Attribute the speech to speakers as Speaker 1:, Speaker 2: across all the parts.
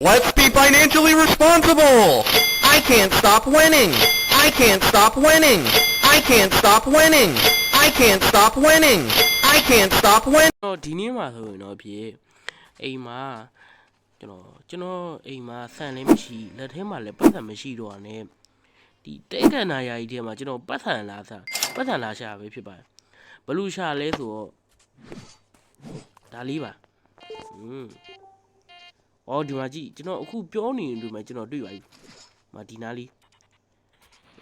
Speaker 1: Let's be financially responsible! I can't stop winning! I can't stop winning! I can't stop winning! I can't stop winning! I can't stop winning!
Speaker 2: တော့ဒီနေ့မှာဆိုရင်တော့ဖြစ်အိမ်မှာကျွန်တော်ကျွန်တော်အိမ်မှာဆန်လည်းမရှိလက်ထဲမှာလည်းပတ်စံမရှိတော့ ਨੇ ဒီတဲကန်နာယာကြီးထဲမှာကျွန်တော်ပတ်စံလာစားပတ်စံလာရှာပဲဖြစ်ပါတယ်ဘလူရှာလဲဆိုတော့ဒါလေးပါอืม အော်ဒီမှာကြည့်ကျွန်တော်အခုပြောနေနေမှာကျွန်တော်တွေ့ပါပြီမဒီနာလေး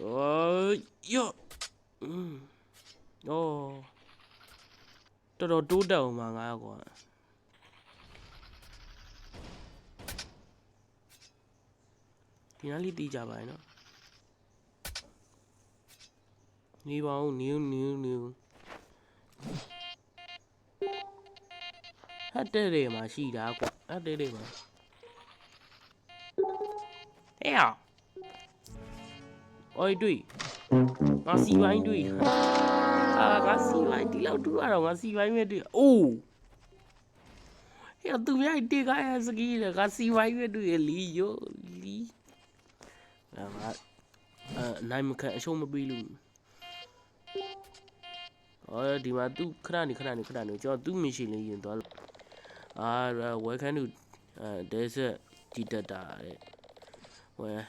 Speaker 2: အော်ယော့อืมအော်တော်တော်တိုးတက်အောင်ပါငါကွာဒီနားလေးတီးကြပါရဲ့နော်နေပါဦးနေဦးနေဦးနေဦးဟတ်တဲ့တွေမှာရှိတာကွာဟတ်တဲ့တွေမှာဟဲ့ အောင်အိုင်တွေ့ငါစီပိုင်းတွေ့အာငါစီပိုင်းဒီလောက်တူရတော့ငါစီပိုင်းပဲတွေ့အိုးဟဲ့သူမြိုက်တေကရစကီးလေငါစီပိုင်းပဲတွေ့ရလီယိုလီငါငါအဲနိုင်မခအရှုံးမပေးလို့အော်ဒီမှာသူခဏနေခဏနေခဏနေကျွန်တော်သူမရှိလေးရင်သွားလို့အာ welcome to အဲ desert ဒီတတာတဲ့ ဝယ်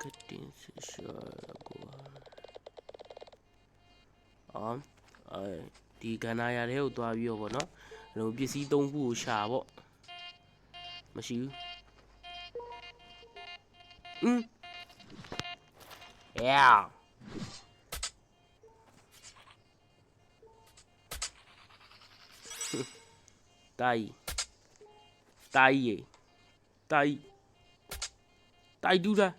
Speaker 2: cutting sure ကိုအော်အဲဒီကန္နာရတဲ့ကိုသွားပြီးတော့ဗောနော်အဲ့လိုပစ္စည်းသုံးခုကိုရှာဗောမရှိဘူးอืม yeah တိုင် တိုင်ရေတိုင်တိုင်ဒူးလား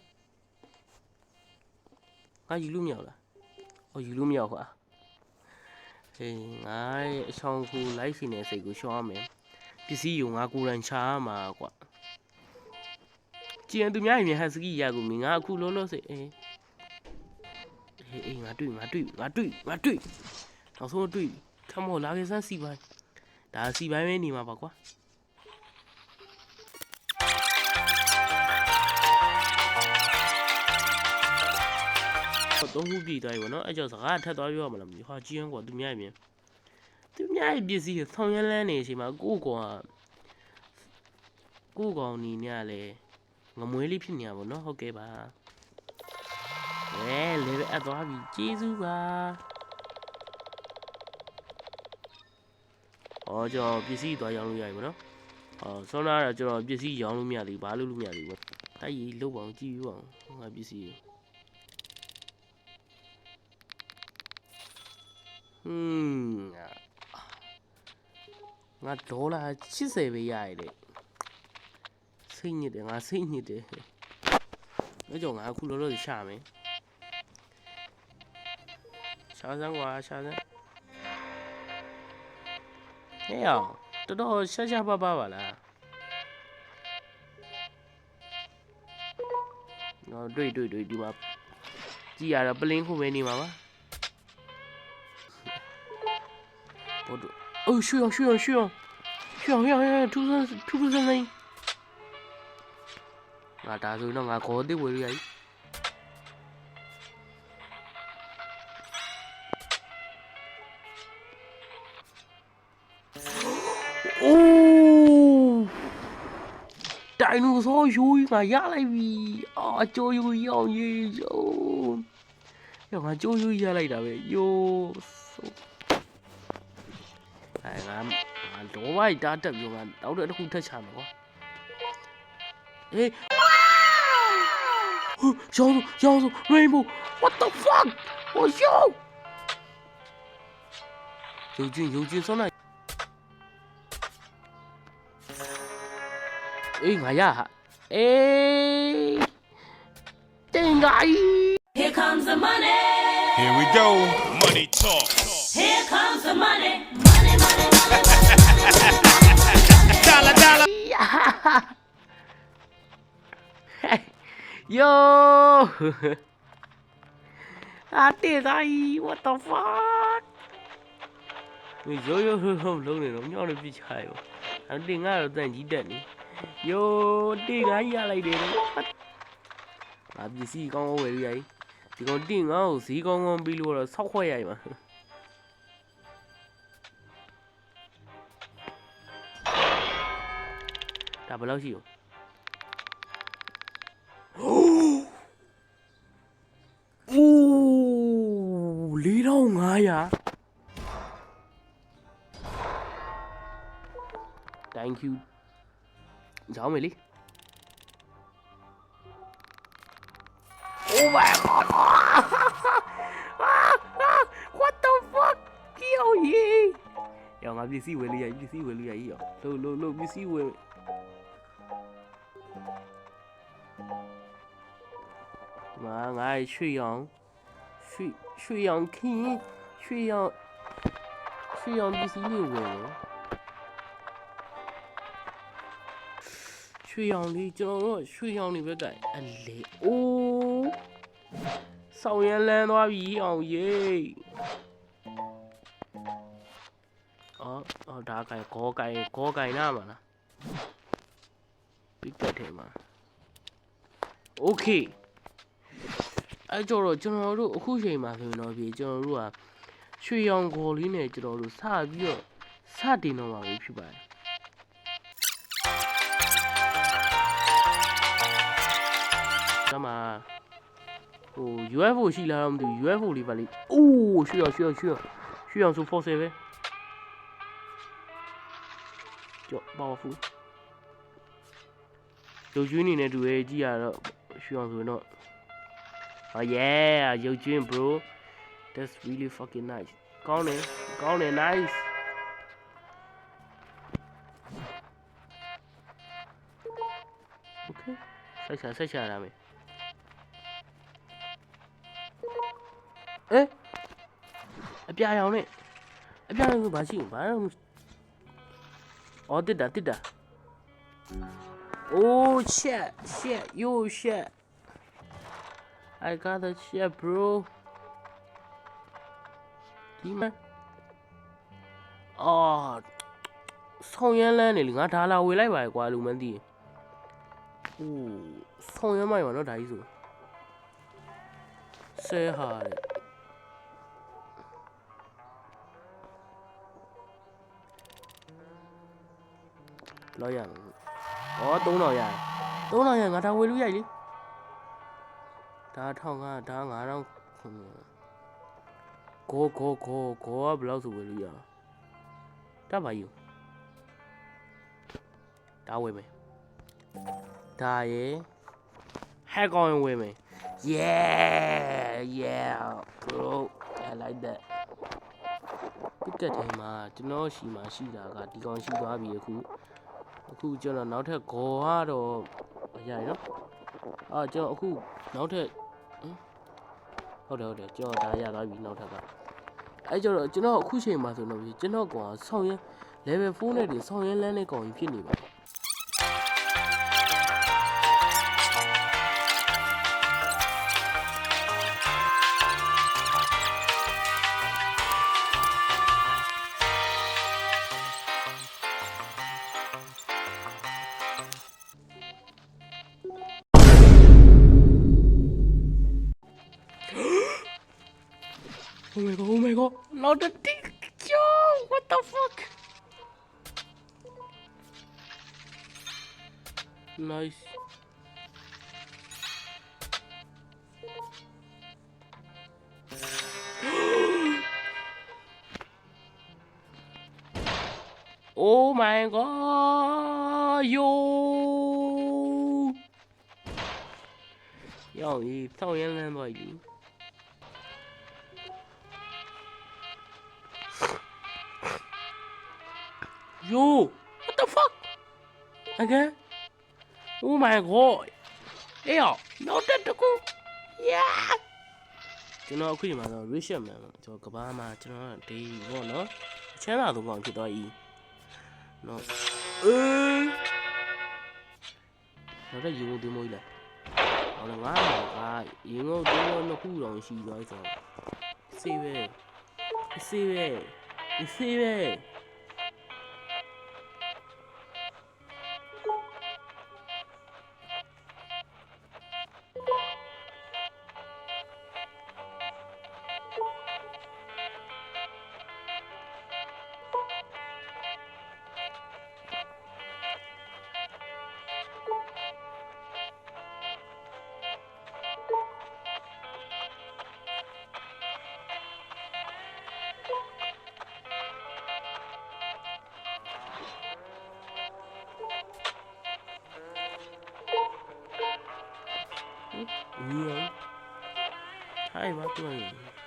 Speaker 2: ငါယူလို့မရဘူးလား။အော်ယူလို့မရဘူးကွာ။ဟေးငါရဲ့အချောင်းကိုလိုက်ရှင်တဲ့စိတ်ကိုရှော့ရမယ်။ပစ္စည်းကိုငါကိုယ်တိုင်ချာရမှာကွာ။ကြည်ရင်သူများရင်မြန်ဟန်စကီရကိုမင်းငါအခုလောလောဆယ်အေးဟေးအေးငါတွေ့ငါတွေ့ငါတွေ့ငါတွေ့နောက်ဆုံးတွေ့ခမောလာခဲ့စမ်းစီပိုင်းဒါစီပိုင်းပဲနေမှာပါကွာ။ တော့သုံးခုပြည့်သွားပြီဗောနော်အဲ့ကြောင့်စကားထပ်သွားပြောရမလားမသိဘူးဟာကြီးရန်ကွာသူများပြင်သူများရဲ့ပစ္စည်းကိုဆောင်းရမ်းလန်းနေအချိန်မှာကိုယ့်ကွာကိုယ့်ကောင်နီနဲ့ကလည်းငမွေးလေးဖြစ်နေတာဗောနော်ဟုတ်ကဲ့ပါအဲလေပဲအပ်သွားပြီကျေးဇူးပါအော်ကျွန်တော်ပစ္စည်းသွားရောင်းလို့ရပြီဗောနော်အော်ဆောင်းလာတော့ကျွန်တော်ပစ္စည်းရောင်းလို့မရသေးဘူးဘာလို့လို့မရသေးဘူးတိုက်ရီလုတ်ပါအောင်ကြည့်ယူအောင်ငါပစ္စည်း อืมငါဒေါ်လာ80ပဲရရတဲ့စိတ်ညစ်တယ်ငါစိတ်ညစ်တယ်ဒါကြောင့်ငါအခုလောလောဆယ်ရှာမယ်ရှာစမ်းကွာရှာစမ်းဟဲ့အောင်တော်တော်ရှာရှာပါပါပါလားနော်တွေ့တွေ့တွေ့ဒီမှာကြည်ရတော့ပလင်းခုပဲနေမှာပါ 我这，哦，需要需要需要需要需要需要突突突突声音。ငါဒါဆိုတော့ငါခေါ်သေးဝေးရည်အိုးတိုင်နိုဆောယူငါရလိုက်ပြီအာကြိုးယူရောင်ကြီးယိုးရောငါကြိုးယူရလိုက်တာပဲယိုး 내가 너와이 나한테 요만 나오는 공태잖아 에이 야수 야수 레이모 What the fuck? 어쇼 요준 요준 선아 에이 나야 에이 땡아이
Speaker 3: Here comes the money.
Speaker 4: Here we go. Money talk.
Speaker 3: Here comes the money.
Speaker 4: Dollar, dollar.
Speaker 2: Yo! I did I what the fuck? မင်းရိုးရိုးရိုးရိုးလုံးနေတော့မြောက်နေပြချရောအဲ့တင်ငါတော့တန်ကြီးတက်နေယိုတင်ငါရလိုက်တယ်တော့ငါပစ္စည်းကောင်းကောင်းဝယ်ရည်ဒီကောင်တင်ငါကိုဈေးကောင်းကောင်းပြီးလို့တော့ဆောက်ခွက်ရိုက်မှာ ဘယ်လောက်ရှိရောအိုး4500 Thank you ရောင်းမယ်လေ Oh my god What the fuck ကြောက်ရေးရောငါပစ္စည်းဝယ်လို့ရပစ္စည်းဝယ်လို့ရကြီးရောလို့လို့လို့ပစ္စည်းဝယ် 嘛，俺沈阳，沈沈阳肯，沈阳，沈阳必须六个人。沈阳里ကျွန်တော်တို့ရွှေရောင်တွေပဲတိုင်အလေအိုးဆောင်ရမ်းလန်းသွားပြီအောင်ရေအော်အော်ဒါကင်ဂေါကင်ဂေါကင်နာမလား pick that him. Okay. အဲကြတော့ကျွန်တော်တို့အခုချိန်မှာဆိုရင်တော့ပြေကျွန်တော်တို့ကရွှေရောင်ခေါ်လေးနဲ့ကျွန်တော်တို့စပြီးတော့စတင်တော့မှာပဲဖြစ်ပါတယ်။ဒါမှဟို UFO ရှိလားတော့မသိဘူး UFO လေးပါလေ။အိုးရွှေရောင်ရွှေရောင်ရွှေရောင်ရွှေရောင်ဆို47ပဲ။ကြောက် powerful ရုပ်ကျွေးနေနဲ့တူရဲ့ကြည့်ရတော့ရွှေရောင်ဆိုရင်တော့ Oh yeah, yo Jin bro. That's really fucking nice. ကောင်းတယ်ကောင်းတယ် nice. Okay. ဆက်ချာဆက်ချာရမယ်။အဲအပြာရောင်နဲ့အပြာရောင်ကဘာရှိဘာလို့အော်တစ်တာတစ်တာ Oh shit shit yo shit I got the shit, bro. ဒီမှာအော်ဆောင်းရမ်းလန်းနေလေငါဒါလာဝေလိုက်ပါကွာလူမန်းသိရင်ဟိုးဆောင်းရမ်းမိုင်ပါနော်ဒါကြီးဆိုဆဲဟာတဲ့လောက်ရမယ်ဩ3000ရတယ်3000ရငါဒါဝေလို့ရိုက်လေ ဒါထောင်ကဒါ9000ခုကိုကိုကိုကိုကဘယ်လောက်ဆိုဝယ်လို့ရတတ်ပါယူဒါဝယ်မယ်ဒါရေဟက်ကောင်ရင်ဝယ်မယ် yeah yeah bro i like that ပစ်ကတ်ထဲမှာကျွန်တော်ရှိမှရှိတာကဒီကောင်ရှိသွားပြီအခုအခုကျွန်တော်နောက်ထပ်ဂေါ်ကတော့မရရနော်အာကျွန်တော်အခုနောက်ထပ် ဟုတ်တယ်ဟုတ်တယ်ကျွန်တော်ဒါရသွားပြီနောက်ထပ်ကအဲကြတော့ကျွန်တော်အခုချိန်မှာဆိုတော့ကျွန်တော်ကွာဆောင်းရဲ level 4နဲ့တင်ဆောင်းရဲလမ်းနဲ့ကောင်ကြီးဖြစ်နေပါ โอ้ my god oh my god နောက်တစ်တိကျော what the fuck nice Oh my god yo ရောက်ပြီဆောင်းရမ်း Yo what the fuck again Oh my god အေးအောင်နောက်တက်တကူ yeah ကျွန်တော်အခုဒီမှာတော့ Richard Man ကျွန်တော်ကဘာမှာကျွန်တော်ဒီပေါ့နော်အချမ်းသာဆုံးကောင်ဖြစ်သွားပြီနော်အေးတော့ရေငုံတင်မိုးကြီးလားဟောလေငါကရေငုံတင်မိုးနှစ်ခုတောင်ရှိသွားဆိုတော့စေးပဲစေးပဲဒီစေးပဲ ထိုင်ပါတော့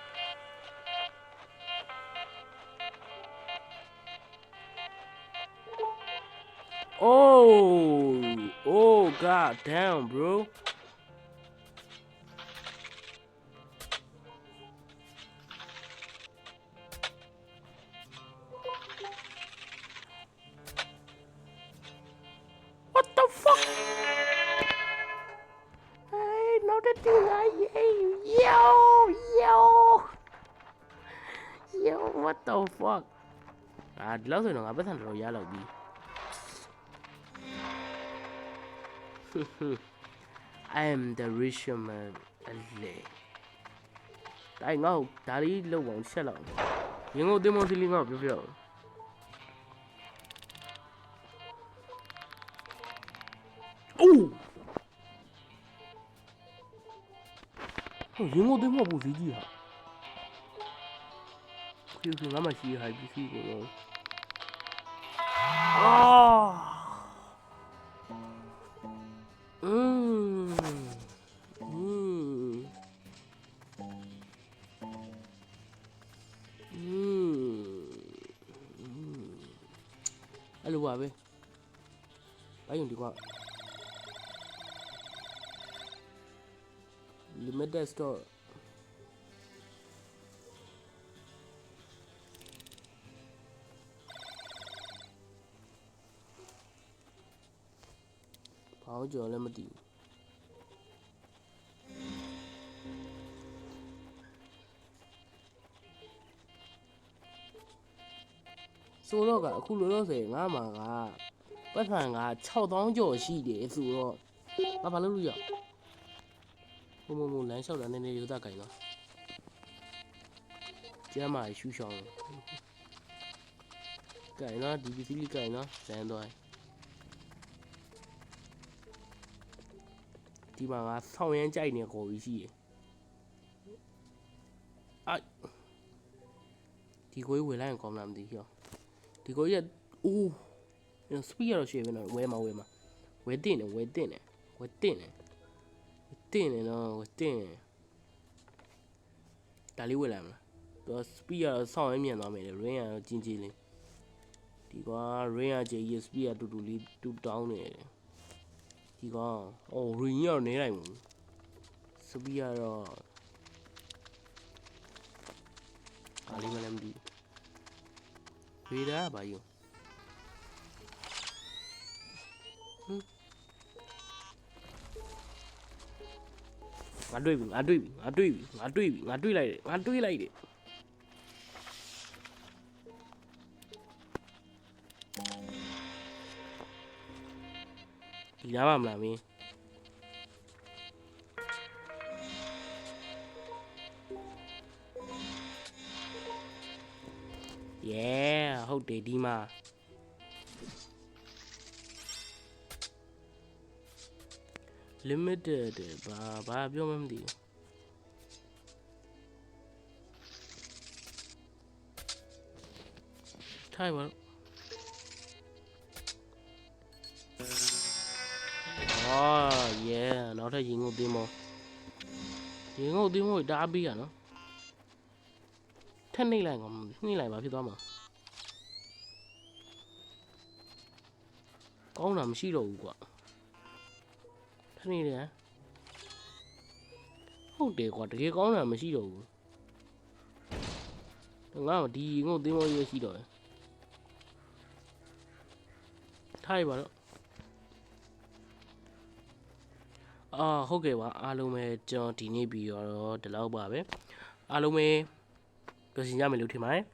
Speaker 2: Oh, oh, god damn, bro. À, lâu rồi nó ngã bất thành rồi giá lâu đi. I am the rich man အလေတိုင်းငါ့ကိုဒါလေးလောက်အောင်ချက်လောက်ရင်ကိုတင်မောစီလေးငါ့ကိုပြောပြအောင်အိုးဟိုရင်ကိုတင်မောပူစီကြီးဟာ ဒီကငါမရှိဟိုက်ပစ္စည်းကိုတော့အာ Mm. Mm. Mm. အဲ့လိုပါပဲ။ဘာယုံဒီကွာ limited store ဘာလို့ကြော်လည်းမသိဘူးဆိုတော့ကအခုလောလောဆယ်ငါမှာကပတ်စံက6000ကျော်ရှိတယ်ဆိုတော့ငါဘာလုပ်လို့ရဘုံဘုံဘုံလမ်းလျှောက်တာနည်းနည်းရိုးသားကြိုင်တော့ကျမ်းမာရှူရှောင်းကြိုင်နော်ဒီပစ္စည်းလေးကြိုင်နော်ဇန်တော့ ဒီမှာငါဆောင်းရမ်းကြိုက်နေခေါ်ပြီးရှိရအိုက်ဒီကိုကြီးဝယ်လိုက်ရင်ကောင်းလားမသိဘူးဒီကိုကြီးကအိုးစပီရတော့ရှေ့ပဲနော်ဝဲမှာဝဲမှာဝဲတင်တယ်ဝဲတင်တယ်ဝဲတင်တယ်ဝဲတင်တယ်နော်ဝဲတင်တယ်ဒါလေးဝဲလာမလားသူစပီရတော့ဆောင်းရမ်းမြန်သွားမယ်လေရင်းရတော့ကြီးကြီးလေးဒီကွာရင်းရကြီးရစပီရတူတူလေးတူတောင်းနေတယ် ဒီကွာအော်ရင်းရတော့နေလိုက်ဘူးစပီရတော့ဒါလေးမလည်းမသိဘူးရေဒါဘာယူငါတွေ့ပြီငါတွေ့ပြီငါတွေ့ပြီငါတွေ့ပြီငါတွေ့လိုက်တယ်ငါတွေ့လိုက်တယ် ဒီနားပါမလားမင်း Yeah ဟုတ်တယ်ဒီမှာ limited ဘာဘာပြောမှမသိဘူးထိုင်ပါ နောက်ထပ်ရင်ငုတ်သင်းမောရင်ငုတ်သင်းမောကိုတားပေးရနော်ထက်နှိမ့်လိုက်ကောင်နှိမ့်လိုက်ပါဖြစ်သွားမှာကောင်းတာမရှိတော့ဘူးကွာထက်နှိမ့်တယ်ဟုတ်တယ်ကွာတကယ်ကောင်းတာမရှိတော့ဘူးငါဒီငုတ်သင်းမောကြီးရှိတော့တယ်ထားရပါတော့ အာဟုတ်ကဲ့ပါအားလုံးပဲကျွန်တော်ဒီနေ့ပြီးတော့ဒီလောက်ပါပဲအားလုံးပဲပြောစီရမယ်လို့ထင်ပါတယ်